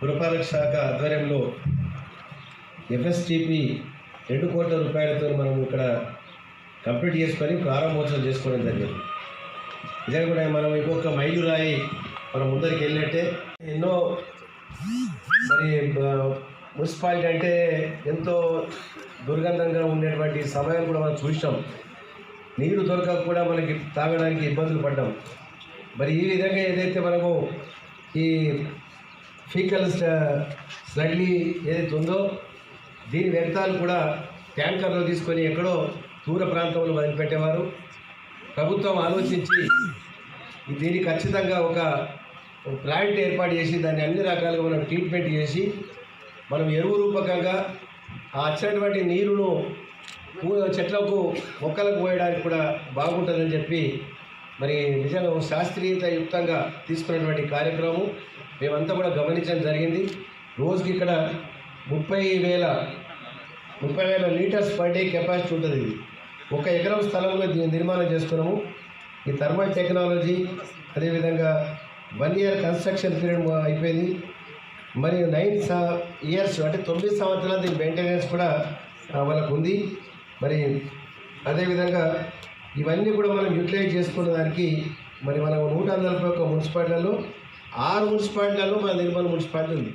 పురపాలక శాఖ ఆధ్వర్యంలో ఎఫ్ఎస్టిపి రెండు కోట్ల రూపాయలతో మనం ఇక్కడ కంప్లీట్ చేసుకొని ప్రారంభోత్సవం చేసుకోవడం జరిగింది. ఇదే కూడా మనం ఇంకొక మైలురాయి మనం ముందరికి వెళ్ళినట్టే ఎన్నో మరి మున్సిపాలిటీ అంటే ఎంతో దుర్గంధంగా ఉండేటువంటి సమయం కూడా మనం చూసాం నీరు దొరకక కూడా మనకి తాగడానికి ఇబ్బందులు పడ్డాం. మరి ఈ విధంగా ఏదైతే మనము ఈ ఫీకల్ స్లడ్లీ ఏదైతే ఉందో దీని వ్యర్థాలు కూడా ట్యాంకర్లో తీసుకొని ఎక్కడో దూర ప్రాంతంలో వదిలిపెట్టేవారు. ప్రభుత్వం ఆలోచించి దీన్ని ఖచ్చితంగా ఒక ప్లాంట్ ఏర్పాటు చేసి దాన్ని అన్ని రకాలుగా మనం ట్రీట్మెంట్ చేసి మనం ఎరువు రూపకంగా ఆ వచ్చినటువంటి నీరును చెట్లకు మొక్కలకు పోయడానికి కూడా బాగుంటుందని చెప్పి మరి నిజంగా శాస్త్రీయత యుక్తంగా తీసుకున్నటువంటి కార్యక్రమం మేమంతా కూడా గమనించడం జరిగింది. రోజుకి ఇక్కడ ముప్పై వేల ముప్పై వేల లీటర్స్ పర్ డే కెపాసిటీ ఉంటుంది ఇది. ఒక ఎకరం స్థలంలో దీన్ని నిర్మాణం చేస్తున్నాము. ఈ థర్మల్ టెక్నాలజీ అదేవిధంగా వన్ ఇయర్ కన్స్ట్రక్షన్ పీరియడ్ అయిపోయింది. మరియు నైన్ ఇయర్స్ అంటే తొమ్మిది సంవత్సరాలు దీని మెయింటెనెన్స్ కూడా వాళ్ళకు ఉంది. మరి అదేవిధంగా ఇవన్నీ కూడా మనం యూటిలైజ్ చేసుకున్న దానికి మరి మనం నూట నలభై ఒక్క మున్సిపాలిటీలలో ఆరు మున్సిపాలిటీలలో మన నిర్మల్ మున్సిపాలిటీ ఉంది.